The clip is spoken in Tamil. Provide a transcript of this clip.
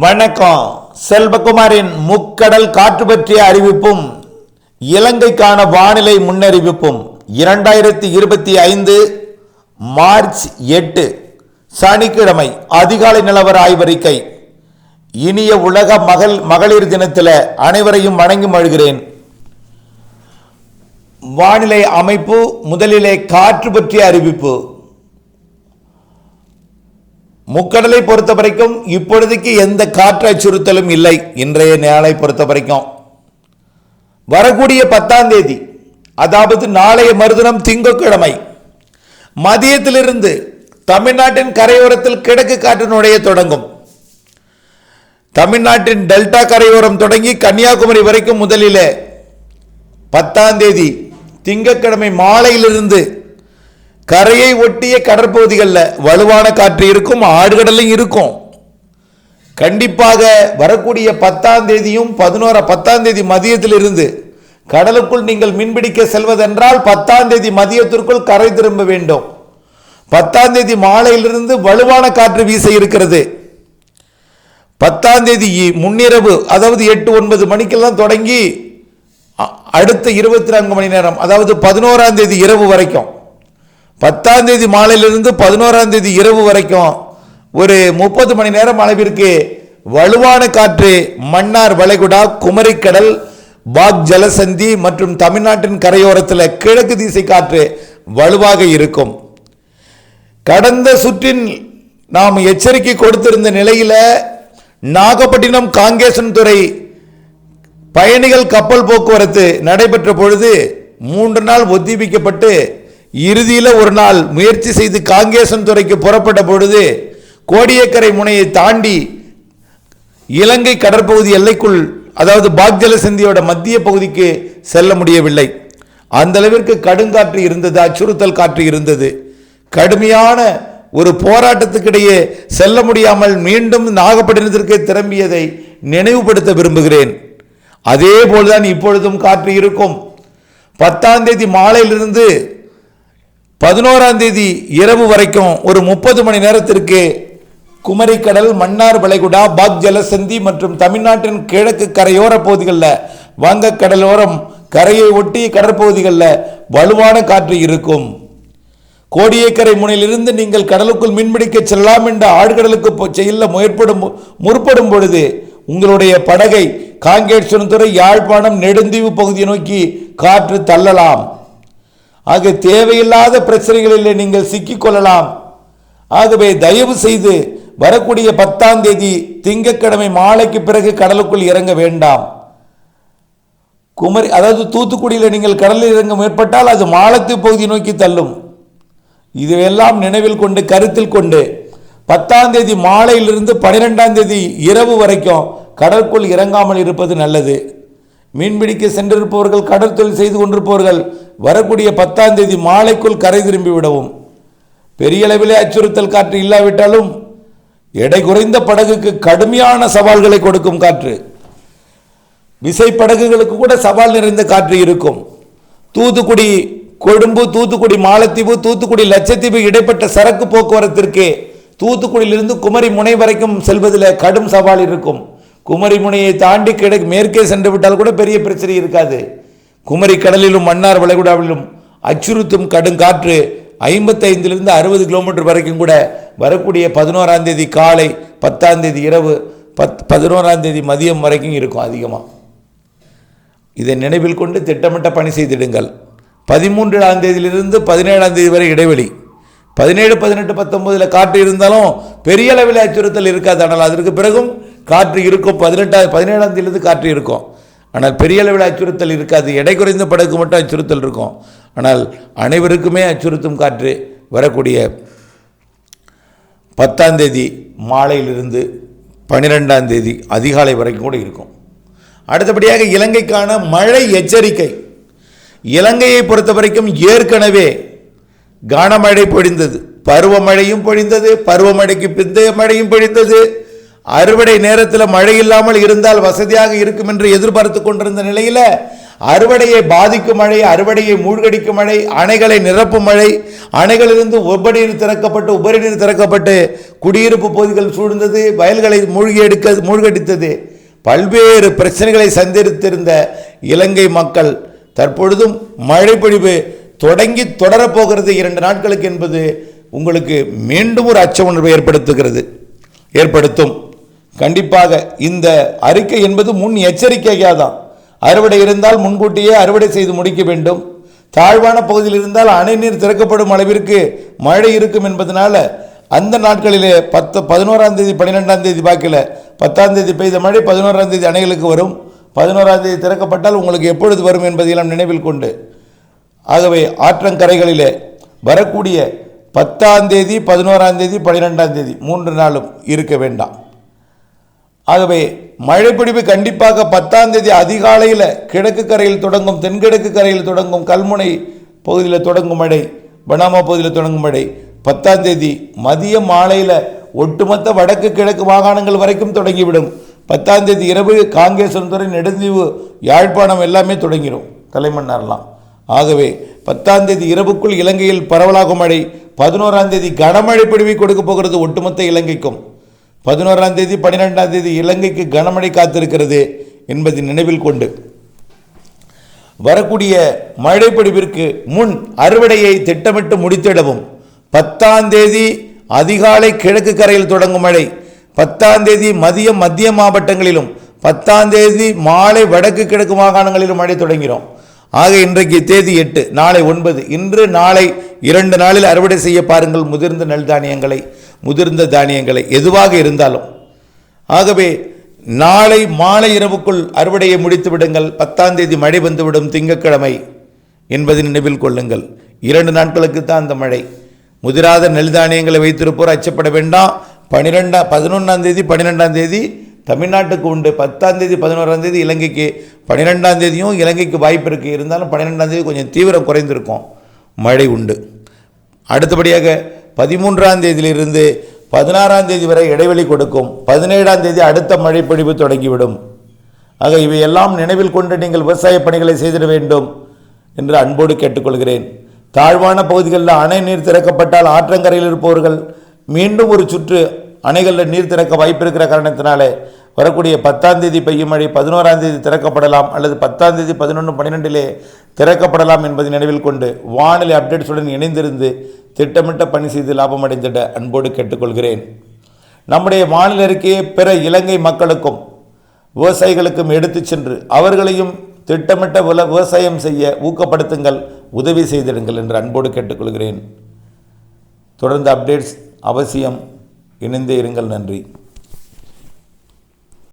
வணக்கம். செல்வகுமாரின் முக்கடல் காற்று பற்றிய அறிவிப்பும் இலங்கைக்கான வானிலை முன்னறிவிப்பும் இரண்டாயிரத்தி இருபத்தி ஐந்து மார்ச் எட்டு சனிக்கிழமை அதிகாலை நிலவர ஆய்வறிக்கை. இனிய உலக மகள் மகளிர் தினத்தில் அனைவரையும் வணங்கி மழுகிறேன் வானிலை அமைப்பு முதலிலே காற்று பற்றிய அறிவிப்பு. முக்கடலை பொறுத்த வரைக்கும் இப்பொழுதைக்கு எந்த காற்று அச்சுறுத்தலும் இல்லை. இன்றைய நாளை பொறுத்த வரைக்கும். வரக்கூடிய பத்தாம் தேதி அதாவது நாளைய மறுதினம் திங்கக்கிழமை மதியத்திலிருந்து தமிழ்நாட்டின் கரையோரத்தில் கிழக்கு காற்று நுழைய தொடங்கும். தமிழ்நாட்டின் டெல்டா கரையோரம் தொடங்கி கன்னியாகுமரி வரைக்கும் முதலிலே பத்தாம் தேதி திங்கக்கிழமை மாலையிலிருந்து கரையை ஒட்டிய கடற்பகுதிகளில் வலுவான காற்று இருக்கும் ஆடுகடலும் இருக்கும். கண்டிப்பாக வரக்கூடிய பத்தாம் தேதியும் பதினோரா பத்தாம் தேதி மதியத்திலிருந்து கடலுக்குள் நீங்கள் மீன்பிடிக்க செல்வதென்றால் பத்தாம் தேதி மதியத்திற்குள் கரை திரும்ப வேண்டும். பத்தாம் தேதி மாலையிலிருந்து வலுவான காற்று வீச இருக்கிறது. பத்தாம் தேதி முன்னிரவு அதாவது எட்டு ஒன்பது மணிக்கெல்லாம் தொடங்கி அடுத்த இருபத்தி நான்கு மணி நேரம் அதாவது பதினோராம் தேதி இரவு வரைக்கும். பத்தாம் தேதி மாலையிலிருந்து பதினோராம் தேதி இரவு வரைக்கும் ஒரு முப்பது மணி நேரம் அளவிற்கு வலுவான காற்று மன்னார் வளைகுடா குமரிக்கடல் பாக் ஜலசந்தி மற்றும் தமிழ்நாட்டின் கரையோரத்தில் கிழக்கு திசை காற்று வலுவாக இருக்கும். கடந்த சுற்றின் நாம் எச்சரிக்கை கொடுத்திருந்த நிலையில் நாகப்பட்டினம் காங்கேசன் துறை பயணிகள் கப்பல் போக்குவரத்து நடைபெற்ற பொழுது மூன்று நாள் ஒத்திவிக்கப்பட்டு இறுதியில் ஒரு நாள் முயற்சி செய்து காங்கேசன் துறைக்கு புறப்பட்ட பொழுது கோடியக்கரை முனையை தாண்டி இலங்கை கடற்பகுதி எல்லைக்குள் அதாவது பாக்ஜல சந்தியோட மத்திய பகுதிக்கு செல்ல முடியவில்லை. அந்தளவிற்கு கடுங்காற்று இருந்தது அச்சுறுத்தல் காற்று இருந்தது. கடுமையான ஒரு போராட்டத்துக்கிடையே செல்ல முடியாமல் மீண்டும் நாகப்பட்டினத்திற்கு திரும்பியதை நினைவுபடுத்த விரும்புகிறேன். அதே போல்தான் இப்பொழுதும் காற்று இருக்கும். பத்தாம் தேதி மாலையிலிருந்து பதினோராம் தேதி இரவு வரைக்கும் ஒரு முப்பது மணி நேரத்திற்கு குமரிக்கடல் மன்னார் வளைகுடா பாக் ஜலசந்தி மற்றும் தமிழ்நாட்டின் கிழக்கு கரையோர பகுதிகளில் வங்கக்கடலோரம் கரையை ஒட்டி கடற்பகுதிகளில் வலுவான காற்று இருக்கும். கோடியக்கரை முனையிலிருந்து நீங்கள் கடலுக்குள் மீன்பிடிக்க செல்லலாம் என்ற ஆழ்கடலுக்கு போ- செல்ல முயற்படும் முற்படும் பொழுது உங்களுடைய படகை காங்கேஸ்வரத்துறை யாழ்ப்பாணம் நெடுந்தீவு பகுதியை நோக்கி காற்று தள்ளலாம். ஆக தேவையில்லாத பிரச்சனைகளில் நீங்கள் சிக்கிக் கொள்ளலாம் ஆகவே தயவு செய்து வரக்கூடிய பத்தாம் தேதி திங்கட்கிழமை மாலைக்கு பிறகு கடலுக்குள் இறங்க வேண்டாம். குமரி அதாவது தூத்துக்குடியில் நீங்கள் கடலில் இறங்க முற்பட்டால் அது மாலத்து பகுதி நோக்கி தள்ளும். இதுவெல்லாம் நினைவில் கொண்டு கருத்தில் கொண்டு பத்தாம் தேதி மாலையிலிருந்து பனிரெண்டாம் தேதி இரவு வரைக்கும் கடலுக்குள் இறங்காமல் இருப்பது நல்லது. மீன்பிடிக்க சென்றிருப்பவர்கள் கடல் தொழில் செய்து கொண்டிருப்பவர்கள் வரக்கூடிய பத்தாம் தேதி மாலைக்குள் கரை திரும்பி விடவும். பெரிய அளவிலே அச்சுறுத்தல் காற்று இல்லாவிட்டாலும் எடை குறைந்த படகுக்கு கடுமையான சவால்களை கொடுக்கும் காற்று. விசை படகுகளுக்கு கூட சவால் நிறைந்த காற்று இருக்கும். தூத்துக்குடி கொழும்பு தூத்துக்குடி மாலத்தீவு தூத்துக்குடி லட்சத்தீவு இடைப்பட்ட சரக்கு போக்குவரத்திற்கு தூத்துக்குடியிலிருந்து குமரி முனை வரைக்கும் செல்வதில் கடும் சவால் இருக்கும். குமரி முனையை தாண்டி கிடை மேற்கே சென்று விட்டால் கூட பெரிய பிரச்சனை இருக்காது. குமரி கடலிலும் மன்னார் வளைகுடாவிலும் அச்சுறுத்தும் கடும் காற்று ஐம்பத்தைந்திலிருந்து அறுபது கிலோமீட்டர் வரைக்கும் கூட வரக்கூடிய பதினோராம் தேதி காலை பத்தாம் தேதி இரவு பத் பதினோராம் தேதி மதியம் வரைக்கும் இருக்கும் அதிகமாக இதை நினைவில் கொண்டு திட்டமிட்ட பணி செய்திடுங்கள். பதிமூன்றாம் தேதியிலிருந்து பதினேழாம் தேதி வரை இடைவெளி. பதினேழு பதினெட்டு பத்தொம்போதில் காற்று இருந்தாலும் பெரிய அளவில் அச்சுறுத்தல் இருக்காது. ஆனால் அதற்கு பிறகும் காற்று இருக்கும் பதினெட்டாம் பதினேழாம் தேதியிலிருந்து காற்று இருக்கும். ஆனால் பெரிய அளவில் அச்சுறுத்தல் இருக்காது. எடை குறைந்த படகுக்கு மட்டும் அச்சுறுத்தல் இருக்கும். ஆனால் அனைவருக்குமே அச்சுறுத்தும் காற்று வரக்கூடிய பத்தாம் தேதி மாலையிலிருந்து பன்னிரெண்டாம் தேதி அதிகாலை வரைக்கும் கூட இருக்கும். அடுத்தபடியாக இலங்கைக்கான மழை எச்சரிக்கை. இலங்கையை பொறுத்த வரைக்கும் ஏற்கனவே கனமழை பொழிந்தது. பருவமழையும் பொழிந்தது. பருவமழைக்கு பிந்தைய மழையும் பொழிந்தது. அறுவடை நேரத்தில் மழை இல்லாமல் இருந்தால் வசதியாக இருக்கும் என்று எதிர்பார்த்து கொண்டிருந்த நிலையில் அறுவடையை பாதிக்கும் மழை அறுவடையை மூழ்கடிக்கும் மழை அணைகளை நிரப்பும் மழை அணைகளிலிருந்து உபரி நீர் திறக்கப்பட்டு உபரி நீர் திறக்கப்பட்டு குடியிருப்பு பகுதிகள் சூழ்ந்தது வயல்களை மூழ்கி எடுக்க மூழ்கடித்தது. பல்வேறு பிரச்சனைகளை சந்தித்திருந்த இலங்கை மக்கள் தற்பொழுதும் மழை பொழிவு தொடங்கி தொடரப்போகிறது இரண்டு நாட்களுக்கு என்பது உங்களுக்கு மீண்டும் ஒரு அச்ச உணர்வை ஏற்படுத்துகிறது ஏற்படுத்தும். கண்டிப்பாக இந்த அறிக்கை என்பது முன் எச்சரிக்கையாக தான் அறுவடை இருந்தால் முன்கூட்டியே அறுவடை செய்து முடிக்க வேண்டும். தாழ்வான பகுதியில் இருந்தால் அணை நீர் திறக்கப்படும் அளவிற்கு மழை இருக்கும் என்பதனால அந்த நாட்களிலே பத்து பதினோராம் தேதி பன்னிரெண்டாம் தேதி பாக்கில் பத்தாம் தேதி பெய்த மழை பதினோராம் தேதி அணைகளுக்கு வரும். பதினோராம் தேதி திறக்கப்பட்டால் உங்களுக்கு எப்பொழுது வரும் என்பதையெல்லாம் நினைவில் கொண்டு. ஆகவே ஆற்றங்கரைகளிலே வரக்கூடிய பத்தாம் தேதி பதினோராம் தேதி பன்னிரெண்டாம் தேதி மூன்று நாளும் இருக்க வேண்டாம். ஆகவே மழைப்பிடிப்பு கண்டிப்பாக பத்தாம் தேதி அதிகாலையில் கிழக்கு கரையில் தொடங்கும் தென்கிழக்கு கரையில் தொடங்கும் கல்முனை பகுதியில் தொடங்கும் மழை பனாமா பகுதியில் தொடங்கும் மழை. பத்தாம் தேதி மதிய மாலையில் ஒட்டுமொத்த வடக்கு கிழக்கு மாகாணங்கள் வரைக்கும் தொடங்கிவிடும். பத்தாம் தேதி இரவு காங்கேசன்துறை நெடுந்தீவு யாழ்ப்பாணம் எல்லாமே தொடங்கிடும் தலைமன்னார்லாம் ஆகவே பத்தாம் தேதி இரவுக்குள் இலங்கையில் பரவலாகும் மழை. பதினோராம் தேதி கனமழை பிடிவை கொடுக்க போகிறது ஒட்டுமொத்த இலங்கைக்கும். பதினோராம் தேதி பன்னிரெண்டாம் தேதி இலங்கைக்கு கனமழை காத்திருக்கிறது என்பதை நினைவில் கொண்டு வரக்கூடிய மழை முன் அறுவடையை திட்டமிட்டு முடித்திடவும். பத்தாம் தேதி அதிகாலை கிழக்கு கரையில் தொடங்கும் மழை. பத்தாம் தேதி மதியம் மத்திய மாவட்டங்களிலும் பத்தாம் தேதி மாலை வடக்கு கிழக்கு மாகாணங்களிலும் மழை தொடங்கிறோம். ஆக இன்றைக்கு தேதி எட்டு நாளை ஒன்பது. இன்று நாளை இரண்டு நாளில் அறுவடை செய்ய பாருங்கள் முதிர்ந்த நெல் தானியங்களை. முதிர்ந்த தானியங்களை எதுவாக இருந்தாலும். ஆகவே நாளை மாலை இரவுக்குள் அறுவடையை முடித்து விடுங்கள். பத்தாம் தேதி மழை வந்துவிடும் திங்கட்கிழமை என்பதை நினைவில் கொள்ளுங்கள். இரண்டு நாட்களுக்கு தான் அந்த மழை. முதிராத நெல் தானியங்களை வைத்திருப்போர் அச்சப்பட வேண்டாம். பனிரெண்டாம் பதினொன்றாம் தேதி பன்னிரெண்டாம் தேதி தமிழ்நாட்டுக்கு உண்டு. பத்தாம் தேதி பதினோராம் தேதி இலங்கைக்கு பன்னிரெண்டாம் தேதியும் இலங்கைக்கு வாய்ப்பு இருக்குது இருந்தாலும் பன்னிரெண்டாம் தேதி கொஞ்சம் தீவிரம் குறைந்திருக்கும். மழை உண்டு. அடுத்தபடியாக பதிமூன்றாம் தேதியிலிருந்து பதினாறாம் தேதி வரை இடைவெளி கொடுக்கும். பதினேழாம் தேதி அடுத்த மழை தொடங்கிவிடும். ஆக இவையெல்லாம் நினைவில் கொண்டு நீங்கள் விவசாய பணிகளை செய்திட வேண்டும் என்று அன்போடு கேட்டுக்கொள்கிறேன். தாழ்வான பகுதிகளில் அணை நீர் திறக்கப்பட்டால் ஆற்றங்கரையில் இருப்பவர்கள் மீண்டும் ஒரு சுற்று அணைகளில் நீர் திறக்க வாய்ப்பு இருக்கிற காரணத்தினாலே வரக்கூடிய பத்தாம் தேதி பெய்யும் மழை பதினோராம் தேதி திறக்கப்படலாம் அல்லது பத்தாம் தேதி பதினொன்று பன்னிரெண்டிலே திறக்கப்படலாம் என்பதை நினைவில் கொண்டு வானிலை அப்டேட்ஸுடன் இணைந்திருந்து திட்டமிட்ட பணி செய்து லாபமடைந்திட அன்போடு கேட்டுக்கொள்கிறேன். நம்முடைய மாநில அறிக்கையை பிற இலங்கை மக்களுக்கும் விவசாயிகளுக்கும் எடுத்து சென்று அவர்களையும் திட்டமிட்ட வில விவசாயம் செய்ய ஊக்கப்படுத்துங்கள் உதவி செய்திடுங்கள் என்று அன்போடு கேட்டுக்கொள்கிறேன். தொடர்ந்து அப்டேட்ஸ் அவசியம் இணைந்தே இருங்கள். நன்றி.